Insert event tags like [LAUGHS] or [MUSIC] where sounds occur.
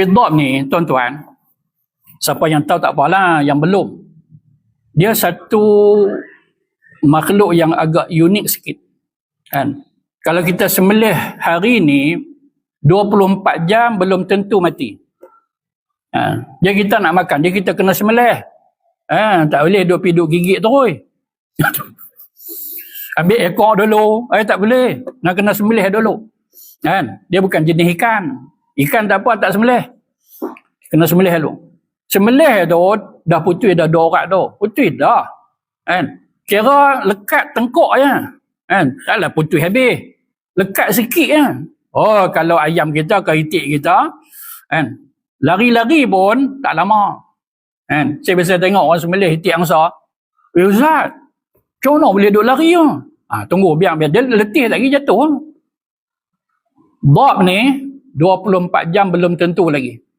Fidab ni, tuan-tuan, siapa yang tahu tak apalah, yang belum. Dia satu makhluk yang agak unik sikit. Kan? Kalau kita sembelih hari ni, 24 jam belum tentu mati. Ha. Dia kita nak makan, dia kita kena sembelih. Ha. Tak boleh duduk piduk gigit terus. [LAUGHS] Ambil ekor dulu. Eh tak boleh. Nak kena sembelih dulu. Kan? Dia bukan jenis ikan. Ikan tak apa, tak sembelih. Kena sembelih dulu. Sembelih tu, dah putih dah dua tu. Putih dah. Kan? Kira lekat tengkuk je. Kan? Taklah putih habis. Lekat sikit je. Oh, kalau ayam kita, ke itik kita, kan? Lari-lari pun tak lama. Kan? Saya biasa tengok orang sembelih itik angsa. Eh Ustaz, macam mana boleh duduk lari ya? Ha, tunggu biar biar dia letih lagi jatuh. Bob ni 24 jam belum tentu lagi.